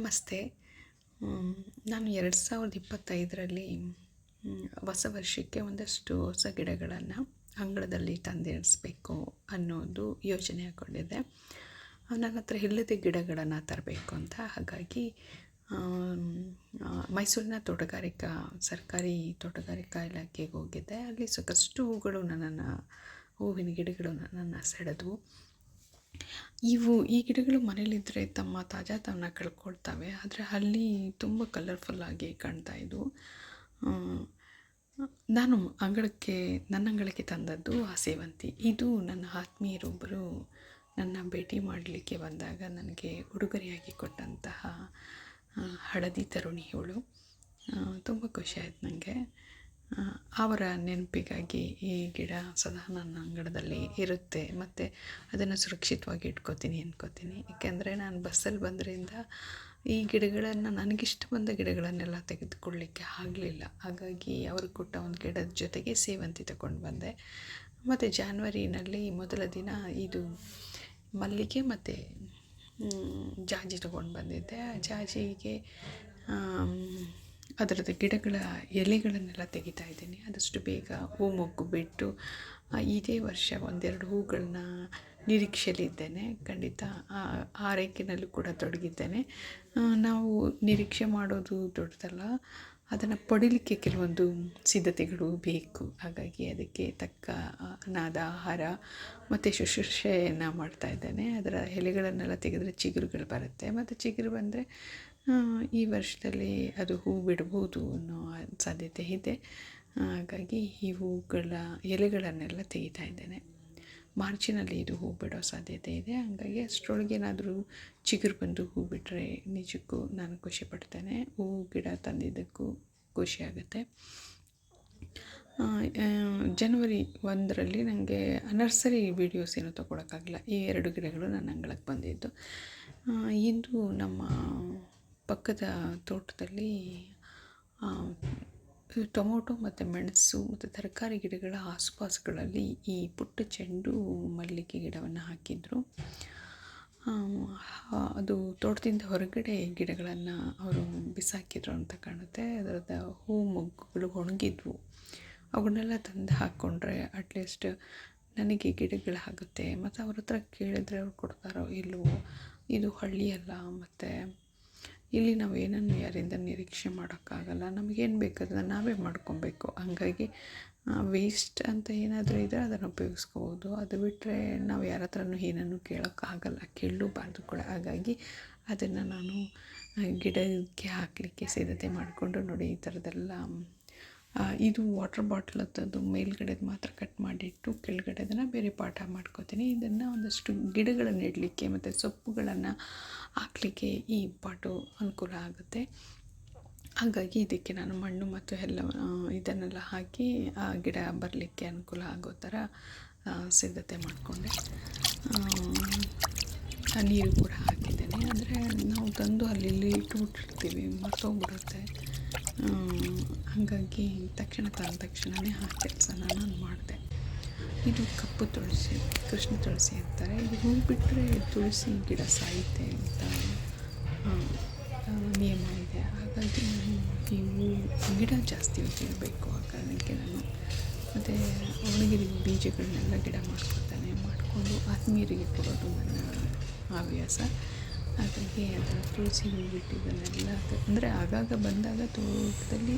ನಮಸ್ತೆ. ನಾನು ಎರಡು ಸಾವಿರದ ಇಪ್ಪತ್ತೈದರಲ್ಲಿ ಹೊಸ ವರ್ಷಕ್ಕೆ ಒಂದಷ್ಟು ಹೊಸ ಗಿಡಗಳನ್ನು ಅಂಗಳದಲ್ಲಿ ತಂದಿರಿಸ್ಬೇಕು ಅನ್ನೋದು ಯೋಜನೆ ಹಾಕ್ಕೊಂಡಿದ್ದೆ ನನ್ನ ಹತ್ರ ಇಲ್ಲದೆ ಗಿಡಗಳನ್ನು ತರಬೇಕು ಅಂತ. ಹಾಗಾಗಿ ಮೈಸೂರಿನ ತೋಟಗಾರಿಕಾ, ಸರ್ಕಾರಿ ತೋಟಗಾರಿಕಾ ಇಲಾಖೆಗೆ ಹೋಗಿದ್ದೆ. ಅಲ್ಲಿ ಸಾಕಷ್ಟು ಹೂಗಳು ನನ್ನನ್ನು, ಹೂವಿನ ಗಿಡಗಳು ನನ್ನನ್ನು ಸೆಳೆದವು ಇವು ಈ ಗಿಡಗಳು ಮನೇಲಿದ್ದರೆ ತಮ್ಮ ತಾಜಾತನ ಕಳ್ಕೊಳ್ತವೆ, ಆದರೆ ಅಲ್ಲಿ ತುಂಬ ಕಲರ್ಫುಲ್ಲಾಗಿ ಕಾಣ್ತಾ ಇದ್ವು. ನಾನು ಅಂಗಳಕ್ಕೆ, ನನ್ನ ಅಂಗಳಕ್ಕೆ ತಂದದ್ದು ಆ ಸೇವಂತಿ. ಇದು ನನ್ನ ಆತ್ಮೀಯರೊಬ್ಬರು ನನ್ನ ಭೇಟಿ ಮಾಡಲಿಕ್ಕೆ ಬಂದಾಗ ನನಗೆ ಉಡುಗೊರೆಯಾಗಿ ಕೊಟ್ಟಂತಹ ಹಳದಿ ತರುಣಿ ಇವಳು ತುಂಬ ಖುಷಿ ಆಯ್ತು ನನಗೆ ಅವರ ನೆನಪಿಗಾಗಿ ಈ ಗಿಡ ಸದಾ ನನ್ನ ಅಂಗಳದಲ್ಲಿ ಇರುತ್ತೆ. ಮತ್ತು ಅದನ್ನು ಸುರಕ್ಷಿತವಾಗಿ ಇಟ್ಕೋತೀನಿ ಅಂದ್ಕೋತೀನಿ ಏಕೆಂದರೆ ನಾನು ಬಸ್ಸಲ್ಲಿ ಬಂದರಿಂದ ಈ ಗಿಡಗಳನ್ನು ನನಗಿಷ್ಟ ಬಂದ ಗಿಡಗಳನ್ನೆಲ್ಲ ತೆಗೆದುಕೊಳ್ಳಿಕ್ಕೆ ಆಗಲಿಲ್ಲ. ಹಾಗಾಗಿ ಅವರು ಕೊಟ್ಟ ಒಂದು ಗಿಡದ ಜೊತೆಗೆ ಸೇವಂತಿ ತಗೊಂಡು ಬಂದೆ. ಮತ್ತು ಜಾನ್ವರಿನಲ್ಲಿ ಮೊದಲ ದಿನ ಇದು ಮಲ್ಲಿಗೆ ಮತ್ತು ಜಾಜಿ ತೊಗೊಂಡು ಬಂದಿದ್ದೆ. ಆ ಜಾಜಿಗೆ ಅದರದ್ದು ಗಿಡಗಳ ಎಲೆಗಳನ್ನೆಲ್ಲ ತೆಗಿತಾ ಇದ್ದೀನಿ. ಆದಷ್ಟು ಬೇಗ ಹೂ ಮೊಗ್ಗು ಬಿಟ್ಟು ಇದೇ ವರ್ಷ ಒಂದೆರಡು ಹೂಗಳನ್ನ ನಿರೀಕ್ಷೆಯಲ್ಲಿದ್ದೇನೆ. ಖಂಡಿತ ಆ ಆರೈಕೆನಲ್ಲೂ ಕೂಡ ತೊಡಗಿದ್ದೇನೆ. ನಾವು ನಿರೀಕ್ಷೆ ಮಾಡೋದು ದೊಡ್ಡದಲ್ಲ, ಅದನ್ನು ಪಡೀಲಿಕ್ಕೆ ಕೆಲವೊಂದು ಸಿದ್ಧತೆಗಳು ಬೇಕು. ಹಾಗಾಗಿ ಅದಕ್ಕೆ ತಕ್ಕ ನಾದ ಆಹಾರ ಮತ್ತು ಶುಶ್ರೂಷೆಯನ್ನು ಮಾಡ್ತಾ ಇದ್ದೇನೆ. ಅದರ ಎಲೆಗಳನ್ನೆಲ್ಲ ತೆಗೆದರೆ ಚಿಗುರುಗಳು ಬರುತ್ತೆ. ಮತ್ತು ಚಿಗುರು ಬಂದರೆ ಈ ವರ್ಷದಲ್ಲಿ ಅದು ಹೂ ಬಿಡ್ಬೋದು ಅನ್ನೋ ಸಾಧ್ಯತೆ ಇದೆ. ಹಾಗಾಗಿ ಈ ಹೂಗಳ ಎಲೆಗಳನ್ನೆಲ್ಲ ತೆಗಿತಾ ಇದ್ದೇನೆ. ಮಾರ್ಚಿನಲ್ಲಿ ಇದು ಹೂ ಬಿಡೋ ಸಾಧ್ಯತೆ ಇದೆ. ಹಾಗಾಗಿ ಅಷ್ಟರೊಳಗೆ ಏನಾದರೂ ಚಿಗುರು ಬಂದು ಹೂ ಬಿಟ್ಟರೆ ನಿಜಕ್ಕೂ ನಾನು ಖುಷಿ ಪಡ್ತೇನೆ. ಹೂ ಗಿಡ ತಂದಿದ್ದಕ್ಕೂ ಖುಷಿಯಾಗುತ್ತೆ ಜನವರಿ ಒಂದರಲ್ಲಿ ನನಗೆ ನರ್ಸರಿ ವೀಡಿಯೋಸ್ ಏನೂ ತೊಗೊಳಕ್ಕಾಗಲ್ಲ ಈ ಎರಡು ಗಿಡಗಳು ನನ್ನ ಅಂಗಳಕ್ಕೆ ಬಂದಿದ್ದು. ಇಂದು ನಮ್ಮ ಪಕ್ಕದ ತೋಟದಲ್ಲಿ ಟೊಮೊಟೊ ಮತ್ತು ಮೆಣಸು ಮತ್ತು ತರಕಾರಿ ಗಿಡಗಳ ಆಸುಪಾಸುಗಳಲ್ಲಿ ಈ ಪುಟ್ಟ ಚೆಂಡು ಮಲ್ಲಿಗೆ ಗಿಡವನ್ನು ಹಾಕಿದರು. ಅದು ತೋಟದಿಂದ ಹೊರಗಡೆ ಗಿಡಗಳನ್ನು ಅವರು ಬಿಸಾಕಿದ್ರು ಅಂತ ಕಾಣುತ್ತೆ. ಅದರದ ಹೂ ಮೊಗ್ಗುಗಳು ಒಣಗಿದ್ವು. ಅವುಗಳನ್ನೆಲ್ಲ ತಂದು ಹಾಕ್ಕೊಂಡ್ರೆ ಅಟ್ಲೀಸ್ಟ್ ನನಗೆ ಗಿಡಗಳಾಗುತ್ತೆ. ಮತ್ತು ಅವ್ರ ಹತ್ರ ಕೇಳಿದರೆ ಅವ್ರು ಕೊಡ್ತಾರೋ ಇಲ್ಲವೋ ಇದು ಹಳ್ಳಿಯಲ್ಲ, ಮತ್ತು ಇಲ್ಲಿ ನಾವು ಏನನ್ನು ಯಾರಿಂದ ನಿರೀಕ್ಷೆ ಮಾಡೋಕ್ಕಾಗಲ್ಲ, ನಮಗೇನು ಬೇಕು ಅದನ್ನು ನಾವೇ ಮಾಡ್ಕೊಬೇಕು. ಹಂಗಾಗಿ ವೇಸ್ಟ್ ಅಂತ ಏನಾದರೂ ಇದ್ದರೆ ಅದನ್ನು ಉಪಯೋಗಿಸ್ಕೋಬೋದು. ಅದು ಬಿಟ್ಟರೆ ನಾವು ಯಾರ ಹತ್ರನು ಏನನ್ನು ಕೇಳೋಕ್ಕಾಗಲ್ಲ ಕೇಳಲೂಬಾರ್ದು ಕೂಡ. ಹಾಗಾಗಿ, ಅದನ್ನು ನಾನು ಗಿಡಕ್ಕೆ ಹಾಕಲಿಕ್ಕೆ ಸಿದ್ಧತೆ ಮಾಡಿಕೊಂಡು ನೋಡಿ, ಈ ಥರದ್ದೆಲ್ಲ ಇದು ವಾಟರ್ ಬಾಟ್ಲ್ ಹತ್ತದು ಮೇಲ್ಗಡೆದು ಮಾತ್ರ ಕಟ್ ಮಾಡಿಟ್ಟು ಕೆಳಗಡೆ ಅದನ್ನು ಬೇರೆ ಪಾಠ ಮಾಡ್ಕೋತೀನಿ. ಇದನ್ನು ಒಂದಷ್ಟು ಗಿಡಗಳನ್ನು ಇಡಲಿಕ್ಕೆ ಮತ್ತು ಸೊಪ್ಪುಗಳನ್ನು ಹಾಕ್ಲಿಕ್ಕೆ ಈ ಪಾಟು ಅನುಕೂಲ ಆಗುತ್ತೆ. ಹಾಗಾಗಿ ಇದಕ್ಕೆ ನಾನು ಮಣ್ಣು ಮತ್ತು ಎಲ್ಲ ಇದನ್ನೆಲ್ಲ ಹಾಕಿ ಆ ಗಿಡ ಬರಲಿಕ್ಕೆ ಅನುಕೂಲ ಆಗೋ ಥರ ಸಿದ್ಧತೆ ಮಾಡಿಕೊಂಡೆ. ನೀರು ಕೂಡ ಹಾಕಿದ್ದೇನೆ. ಅಂದರೆ ನಾವು ತಂದು ಅಲ್ಲಿ ಇಲ್ಲಿ ಮರ್ತೋಗ್ಬಿಡುತ್ತೆ. ಆ, ಹಾಗಾಗಿ ತಕ್ಷಣ ತಂದ ತಕ್ಷಣವೇ ಆ ಕೆಲಸನ ನಾನು ಮಾಡಿದೆ. ಇದು ಕಪ್ಪು ತುಳಸಿ, ಕೃಷ್ಣ ತುಳಸಿ ಅಂತಾರೆ. ಇದು ಹೂ ಬಿಟ್ಟರೆ ತುಳಸಿ ಗಿಡ ಸಾಯುತ್ತೆ ಅಂತ ನಿಯಮ ಇದೆ. ಹಾಗಾಗಿ ನಾನು ಹೂ ಗಿಡ ಜಾಸ್ತಿ ಹೊತ್ತಿರಬೇಕು ಆ ಕಾರಣಕ್ಕೆ ನಾನು ಮತ್ತು ಒಣಗಿದ ಬೀಜಗಳನ್ನೆಲ್ಲ ಗಿಡ ಮಾಡ್ಕೊಳ್ತಾನೆ. ಮಾಡಿಕೊಂಡು ಆತ್ಮೀಯರಿಗೆ ಕೊಡೋದು ನನ್ನ ಹವ್ಯಾಸ. ಹಾಗಾಗಿ ಅದು ತುಳಸಿ ಹೂ ಬಿಟ್ಟಿದ್ದನ್ನೆಲ್ಲ ಅಂದರೆ ಆಗಾಗ ಬಂದಾಗ ತೋಟದಲ್ಲಿ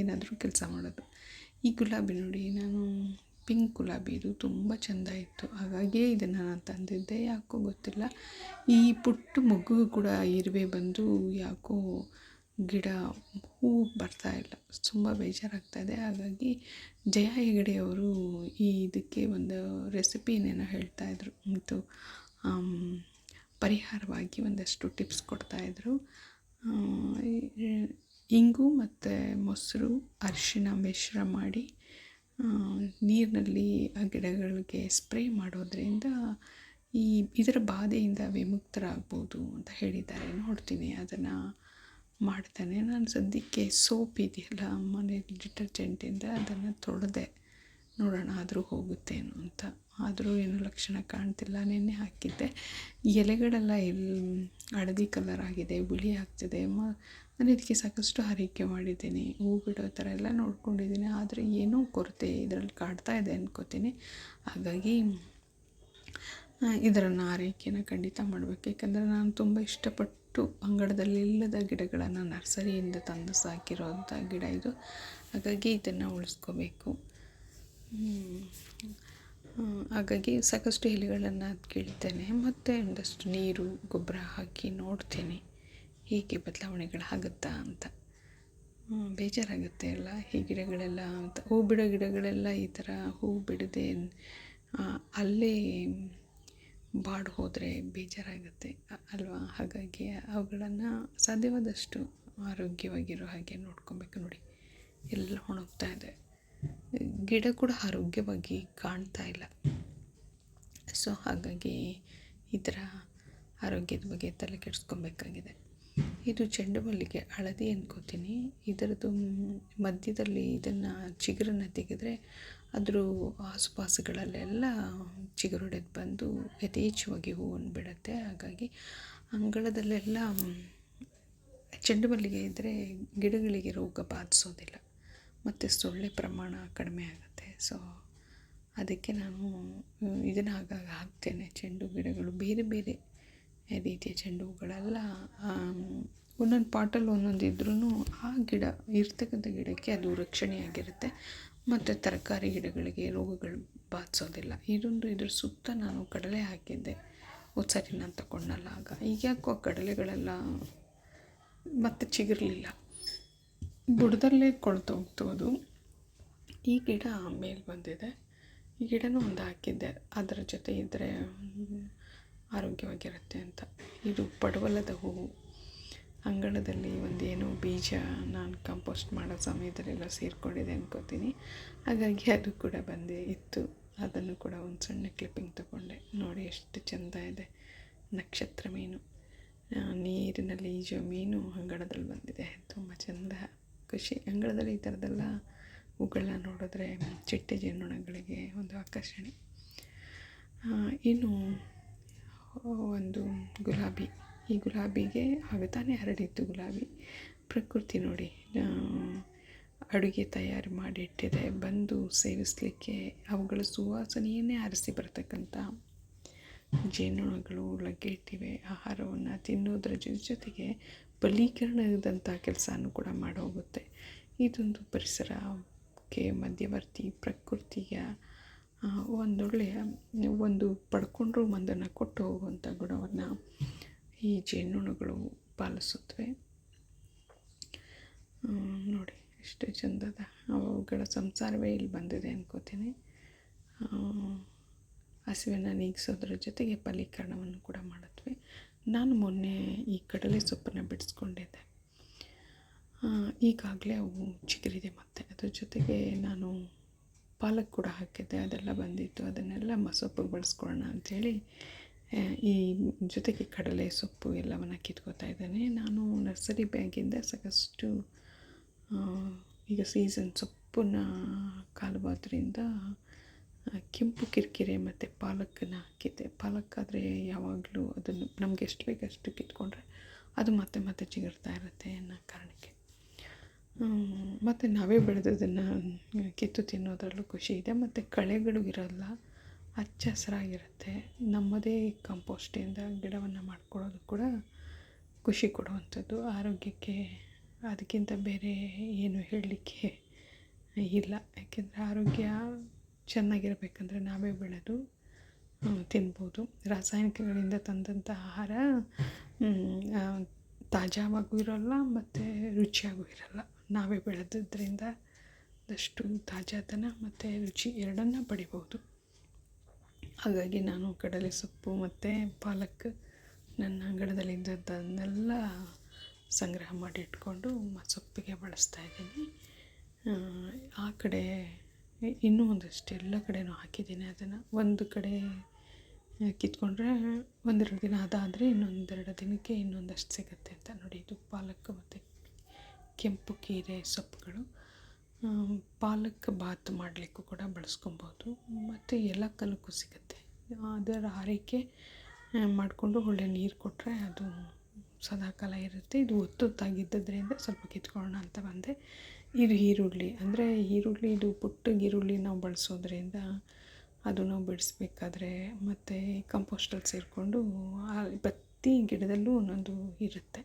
ಏನಾದರೂ ಕೆಲಸ ಮಾಡೋದು. ಈ ಗುಲಾಬಿ ನೋಡಿ, ನಾನು ಪಿಂಕ್ ಗುಲಾಬಿ, ಇದು ತುಂಬ ಚೆಂದ ಇತ್ತು. ಹಾಗಾಗಿಯೇ ಇದನ್ನು ನಾನು ತಂದಿದ್ದೆ. ಯಾಕೋ ಗೊತ್ತಿಲ್ಲ. ಈ ಪುಟ್ಟ ಮಗು ಕೂಡ ಇರುವೆ ಬಂದು ಯಾಕೋ ಗಿಡ, ಹೂ ಬರ್ತಾ ಇಲ್ಲ. ತುಂಬ ಬೇಜಾರಾಗ್ತಾ ಇದೆ. ಹಾಗಾಗಿ ಜಯ ಹೆಗಡೆಯವರು ಈ ಇದಕ್ಕೆ ಒಂದು ರೆಸಿಪಿನೇನೋ ಹೇಳ್ತಾಯಿದ್ರು ಮತ್ತು ಪರಿಹಾರವಾಗಿ ಒಂದಷ್ಟು ಟಿಪ್ಸ್ ಕೊಡ್ತಾಯಿದ್ರು ಇಂಗು ಮತ್ತು ಮೊಸರು, ಅರಿಶಿನ ಮಿಶ್ರ ಮಾಡಿ ನೀರಿನಲ್ಲಿ ಆ ಗಿಡಗಳಿಗೆ ಸ್ಪ್ರೇ ಮಾಡೋದ್ರಿಂದ ಈ ಇದರ ಬಾಧೆಯಿಂದ ವಿಮುಕ್ತರಾಗ್ಬೋದು ಅಂತ ಹೇಳಿದ್ದಾರೆ. ನೋಡ್ತೀನಿ, ಅದನ್ನು ಮಾಡ್ತಾನೆ. ನಾನು ಸದ್ಯಕ್ಕೆ ಸೋಪ್ ಇದೆಯಲ್ಲ, ಮನೆ ಡಿಟರ್ಜೆಂಟಿಂದ ಅದನ್ನು ತೊಳೆದೆ ನೋಡೋಣ ಆದರೂ ಹೋಗುತ್ತೇನೋ ಅಂತ. ಆದರೂ ಏನೂ ಲಕ್ಷಣ ಕಾಣ್ತಿಲ್ಲ. ನಿನ್ನೆ ಹಾಕಿದ್ದೆ. ಎಲೆಗಳೆಲ್ಲ ಎಲ್ಲಿ ಹಳದಿ ಕಲರ್ ಆಗಿದೆ, ಬಿಳಿ ಆಗ್ತಿದೆ. ಮ, ನಾನು ಇದಕ್ಕೆ ಸಾಕಷ್ಟು ಆರೈಕೆ ಮಾಡಿದ್ದೀನಿ. ಹೂ ಬಿಡೋ ಥರ ಎಲ್ಲ ನೋಡ್ಕೊಂಡಿದ್ದೀನಿ. ಆದರೆ ಏನೂ ಕೊರತೆ ಇದರಲ್ಲಿ ಕಾಡ್ತಾ ಇದೆ ಅನ್ಕೋತೀನಿ. ಹಾಗಾಗಿ ಇದರನ್ನು ಆರೈಕೆನ ಖಂಡಿತ ಮಾಡಬೇಕು. ಯಾಕಂದರೆ ನಾನು ತುಂಬ ಇಷ್ಟಪಟ್ಟು ಅಂಗಳದಲ್ಲಿಲ್ಲದ ಗಿಡಗಳನ್ನು ನರ್ಸರಿಯಿಂದ ತಂದು ಸಾಕಿರೋಂಥ ಗಿಡ ಇದು. ಹಾಗಾಗಿ ಇದನ್ನು ಉಳಿಸ್ಕೋಬೇಕು. ಹಾಗಾಗಿ ಸಾಕಷ್ಟು ಎಲೆಗಳನ್ನು ಕೀಳ್ತೇನೆ. ಮತ್ತು ಒಂದಷ್ಟು ನೀರು, ಗೊಬ್ಬರ ಹಾಕಿ ನೋಡ್ತೇನೆ. ಹೀಗೆ ಬದಲಾವಣೆಗಳಾಗುತ್ತಾ ಅಂತ. ಬೇಜಾರಾಗುತ್ತೆ ಅಲ್ಲ? ಈ ಗಿಡಗಳೆಲ್ಲ ಅಂತ. ಹೂ ಬಿಡೋ ಗಿಡಗಳೆಲ್ಲ ಈ ಥರ ಹೂ ಬಿಡದೆ ಅಲ್ಲೇ ಬಾಡಿ ಹೋದರೆ ಬೇಜಾರಾಗುತ್ತೆ. ಅಲ್ವಾ? ಹಾಗಾಗಿ ಅವುಗಳನ್ನು ಸಾಧ್ಯವಾದಷ್ಟು ಆರೋಗ್ಯವಾಗಿರೋ ಹಾಗೆ ನೋಡ್ಕೊಬೇಕು ನೋಡಿ. ಎಲ್ಲ ಒಣಗ್ತಾ ಇದೆ. ಗಿಡ ಕೂಡ ಆರೋಗ್ಯವಾಗಿ ಕಾಣ್ತಾ ಇಲ್ಲ. ಸೊ ಹಾಗಾಗಿ ಈ ಆರೋಗ್ಯದ ಬಗ್ಗೆ ತಲೆ ಕೆಡಿಸ್ಕೊಬೇಕಾಗಿದೆ. ಇದು ಚೆಂಡು ಮಲ್ಲಿಗೆ ಹಳದಿ ಅನ್ಕೋತೀನಿ. ಇದರದ್ದು ಮಧ್ಯದಲ್ಲಿ ಇದನ್ನು ಚಿಗುರನ್ನು ತೆಗೆದ್ರೆ ಅದ್ರ ಆಸುಪಾಸುಗಳಲ್ಲೆಲ್ಲ ಚಿಗುರೊಡೆದು ಬಂದು ಯಥೇಚ್ಛವಾಗಿ ಹೂವನ್ನು ಬಿಡುತ್ತೆ. ಹಾಗಾಗಿ ಅಂಗಳದಲ್ಲೆಲ್ಲ ಚೆಂಡು ಮಲ್ಲಿಗೆ ಇದ್ದರೆ ಗಿಡಗಳಿಗೆ ರೋಗ ಬಾಧಿಸೋದಿಲ್ಲ. ಮತ್ತು ಸೊಳ್ಳೆ ಪ್ರಮಾಣ ಕಡಿಮೆ ಆಗುತ್ತೆ. ಸೊ ಅದಕ್ಕೆ ನಾನು ಇದನ್ನು ಆಗಾಗ ಹಾಕ್ತೇನೆ. ಚೆಂಡು ಗಿಡಗಳು, ಬೇರೆ ಬೇರೆ ರೀತಿಯ ಚೆಂಡು ಹೂಗಳೆಲ್ಲ ಒಂದೊಂದು ಪಾಟಲ್ಲಿ ಒಂದೊಂದು ಇದ್ರೂ ಆ ಗಿಡ, ಇರ್ತಕ್ಕಂಥ ಗಿಡಕ್ಕೆ ಅದು ರಕ್ಷಣೆಯಾಗಿರುತ್ತೆ. ಮತ್ತು ತರಕಾರಿ ಗಿಡಗಳಿಗೆ ರೋಗಗಳು ಬಾಧಿಸೋದಿಲ್ಲ. ಇದೊಂದು ಇದ್ರ ಸುತ್ತ ನಾನು ಕಡಲೆ ಹಾಕಿದ್ದೆ. ಸರಿ ನಾನು ತಗೊಂಡಲ್ಲ ಆಗ. ಈಗ ಯಾಕೋ ಕಡಲೆಗಳೆಲ್ಲ ಮತ್ತೆ ಚಿಗುರಲಿಲ್ಲ. ಬುಡದಲ್ಲೇ ಕೊಳ್ತೋಗ್ತು ಅದು ಈ ಗಿಡ ಮೇಲೆ ಬಂದಿದೆ. ಈ ಗಿಡನೂ ಒಂದು ಹಾಕಿದ್ದೆ. ಅದರ ಜೊತೆ ಇದ್ದರೆ ಆರೋಗ್ಯವಾಗಿರುತ್ತೆ ಅಂತ. ಇದು ಪಡವಲದ ಹೂವು. ಅಂಗಳದಲ್ಲಿ ಒಂದು ಏನೋ ಬೀಜ ನಾನು ಕಂಪೋಸ್ಟ್ ಮಾಡೋ ಸಮಯದಲ್ಲೆಲ್ಲ ಸೇರಿಕೊಂಡಿದೆ ಅನ್ಕೋತೀನಿ. ಹಾಗಾಗಿ ಅದು ಕೂಡ ಬಂದೆ ಇತ್ತು. ಅದನ್ನು ಕೂಡ ಒಂದು ಸಣ್ಣ ಕ್ಲಿಪ್ಪಿಂಗ್ ತಗೊಂಡೆ. ನೋಡಿ ಎಷ್ಟು ಚೆಂದ ಇದೆ. ನಕ್ಷತ್ರ ಮೀನು. ನೀರಿನಲ್ಲಿ ಈಜೋ ಮೀನು ಅಂಗಳದಲ್ಲಿ ಬಂದಿದೆ. ತುಂಬ ಚೆಂದ. ಖುಷಿ ಅಂಗಳದಲ್ಲಿ ಈ ಥರದ್ದೆಲ್ಲ ಹೂಗಳನ್ನ ನೋಡಿದ್ರೆ ಚಿಟ್ಟೆ ಜೇನುನೊಣಗಳಿಗೆ ಒಂದು ಆಕರ್ಷಣೆ. ಇನ್ನು ಒಂದು ಗುಲಾಬಿ. ಈ ಗುಲಾಬಿಗೆ ಆಗ ಹರಡಿತ್ತು ಗುಲಾಬಿ. ಪ್ರಕೃತಿ ನೋಡಿ ಅಡುಗೆ ತಯಾರು ಮಾಡಿಟ್ಟಿದೆ ಬಂದು ಸೇವಿಸಲಿಕ್ಕೆ ಅವುಗಳ ಸುವಾಸನೆಯನ್ನೇ ಆರಿಸಿ ಬರ್ತಕ್ಕಂಥ ಜೇನುನೊಣಗಳು ಲಗ್ಗೆ ಇಟ್ಟಿವೆ. ಆಹಾರವನ್ನು ತಿನ್ನೋದ್ರ ಜೊತೆ ಜೊತೆಗೆ ಬಲೀಕರಣದಂಥ ಕೆಲಸನೂ ಕೂಡ ಮಾಡೋಗುತ್ತೆ. ಇದೊಂದು ಪರಿಸರಕ್ಕೆ ಮಧ್ಯವರ್ತಿ ಪ್ರಕೃತಿಯ ಒಂದೊಳ್ಳೆಯ ಒಂದು ಪಡ್ಕೊಂಡ್ರೂ ಒಂದನ್ನು ಕೊಟ್ಟು ಹೋಗುವಂಥ ಗುಣವನ್ನು ಈ ಜೇನುನೊಣಗಳು ಪಾಲಿಸುತ್ತವೆ. ನೋಡಿ ಎಷ್ಟು ಚಂದದ ಅವುಗಳ ಸಂಸಾರವೇ ಇಲ್ಲಿ ಬಂದಿದೆ ಅನ್ಕೋತೀನಿ. ಹಸಿವನ್ನು ನೀಗಿಸೋದ್ರ ಜೊತೆಗೆ ಫಲೀಕರಣವನ್ನು ಕೂಡ ಮಾಡುತ್ತವೆ. ನಾನು ಮೊನ್ನೆ ಈ ಕಡಲೆ ಸೊಪ್ಪನ್ನು ಬಿಡಿಸ್ಕೊಂಡಿದ್ದೆ. ಈಗಾಗಲೇ ಅವು ಚಿಗುರಿದೆ ಮತ್ತೆ. ಅದ್ರ ಜೊತೆಗೆ ನಾನು ಪಾಲಕ್ ಕೂಡ ಹಾಕಿದ್ದೆ. ಅದೆಲ್ಲ ಬಂದಿತ್ತು. ಅದನ್ನೆಲ್ಲ ಮಸೊಪ್ಪಿಗೆ ಬಳಸ್ಕೊಳ್ಳೋಣ ಅಂಥೇಳಿ ಈ ಜೊತೆಗೆ ಕಡಲೆ ಸೊಪ್ಪು ಎಲ್ಲವನ್ನು ಕಿತ್ಕೋತಾ ಇದ್ದೇನೆ. ನಾನು ನರ್ಸರಿ ಬ್ಯಾಗಿಂದ ಸಾಕಷ್ಟು ಈಗ ಸೀಸನ್ ಸೊಪ್ಪನ್ನ ಕಾಲವಾದ್ರಿಂದ ಕೆಂಪು ಕಿರಿಕಿರಿ ಮತ್ತು ಪಾಲಕ್ಕನ್ನು ಹಾಕಿದ್ದೆ. ಪಾಲಕ್ ಆದರೆ ಯಾವಾಗಲೂ ಅದನ್ನು ನಮ್ಗೆ ಎಷ್ಟು ಬೇಕು ಅಷ್ಟು ಕಿತ್ಕೊಂಡ್ರೆ ಅದು ಮತ್ತೆ ಮತ್ತೆ ಚಿಗುರ್ತಾ ಇರುತ್ತೆ ಅನ್ನೋ ಕಾರಣಕ್ಕೆ. ಮತ್ತು ನಾವೇ ಬೆಳೆದದನ್ನು ಕಿತ್ತು ತಿನ್ನೋದ್ರಲ್ಲೂ ಖುಷಿ ಇದೆ. ಮತ್ತು ಕಳೆಗಳು ಇರೋಲ್ಲ ಹಚ್ಚ ಹಸಿರಾಗಿರುತ್ತೆ ನಮ್ಮದೇ ಕಂಪೋಸ್ಟಿಂದ ಗಿಡವನ್ನು ಮಾಡ್ಕೊಳ್ಳೋದು ಕೂಡ ಖುಷಿ ಕೊಡುವಂಥದ್ದು. ಆರೋಗ್ಯಕ್ಕೆ ಅದಕ್ಕಿಂತ ಬೇರೆ ಏನು ಹೇಳಲಿಕ್ಕೆ ಇಲ್ಲ. ಯಾಕೆಂದರೆ ಆರೋಗ್ಯ ಚೆನ್ನಾಗಿರಬೇಕಂದ್ರೆ ನಾವೇ ಬೆಳೆದು ತಿನ್ಬೋದು. ರಾಸಾಯನಿಕಗಳಿಂದ ತಂದಂಥ ಆಹಾರ ತಾಜಾವಾಗೂ ಇರೋಲ್ಲ ಮತ್ತು ರುಚಿಯಾಗೂ ಇರೋಲ್ಲ. ನಾವೇ ಬೆಳೆದಿದ್ದರಿಂದ ಅದಷ್ಟು ತಾಜಾತನ ಮತ್ತು ರುಚಿ ಎರಡನ್ನ ಪಡಿಬೋದು. ಹಾಗಾಗಿ ನಾನು ಕಡಲೆ ಸೊಪ್ಪು ಮತ್ತು ಪಾಲಕ್ ನನ್ನ ಅಂಗಳದಲ್ಲಿ ಇದ್ದದ್ದನ್ನೆಲ್ಲ ಸಂಗ್ರಹ ಮಾಡಿ ಇಟ್ಕೊಂಡು ಸೊಪ್ಪಿಗೆ ಬಳಸ್ತಾ ಇದ್ದೀನಿ. ಆ ಕಡೆ ಇನ್ನೂ ಒಂದಷ್ಟು ಎಲ್ಲ ಕಡೆಯೂ ಹಾಕಿದ್ದೀನಿ ಅದನ್ನು. ಒಂದು ಕಡೆ ಕಿತ್ಕೊಂಡ್ರೆ ಒಂದೆರಡು ದಿನ ಅದಾದರೆ ಇನ್ನೊಂದೆರಡು ದಿನಕ್ಕೆ ಇನ್ನೊಂದಷ್ಟು ಸಿಗುತ್ತೆ ಅಂತ ನೋಡಿ. ಇದು ಪಾಲಕ್ ಮತ್ತು ಕೆಂಪು ಕೀರೆ ಸೊಪ್ಪುಗಳು. ಪಾಲಕ್ ಬಾತ್ ಮಾಡಲಿಕ್ಕೂ ಕೂಡ ಬಳಸ್ಕೊಬೋದು. ಮತ್ತು ಏಲಕ್ಕಲ್ಲೂ ಸಿಗುತ್ತೆ. ಅದರ ಆರೈಕೆ ಮಾಡಿಕೊಂಡು ಒಳ್ಳೆ ನೀರು ಕೊಟ್ಟರೆ ಅದು ಸದಾಕಾಲ ಇರುತ್ತೆ. ಇದು ಒತ್ತೊತ್ತಾಗಿದ್ದರಿಂದ ಸ್ವಲ್ಪ ಕಿತ್ಕೊಳ್ಳೋಣ ಅಂತ ಬಂದೆ. ಇದು ಈರುಳ್ಳಿ. ಅಂದರೆ ಈರುಳ್ಳಿ ಇದು ಪುಟ್ಟಗೆ ಈರುಳ್ಳಿ ನಾವು ಬಳಸೋದ್ರಿಂದ ಅದು ನಾವು ಬಿಡಿಸ್ಬೇಕಾದ್ರೆ ಮತ್ತು ಕಂಪೋಸ್ಟಲ್ಲಿ ಸೇರಿಕೊಂಡು ಪ್ರತಿ ಗಿಡದಲ್ಲೂ ಒಂದೊಂದು ಇರುತ್ತೆ.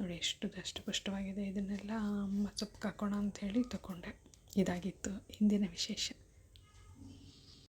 ನೋಡಿ ಎಷ್ಟು ದಷ್ಟಪುಷ್ಟವಾಗಿದೆ. ಇದನ್ನೆಲ್ಲ ಸೊಪ್ಪಿಗೆ ಹಾಕೋಣ ಅಂಥೇಳಿ ತಗೊಂಡೆ. ಇದಾಗಿತ್ತು ಇಂದಿನ ವಿಶೇಷ.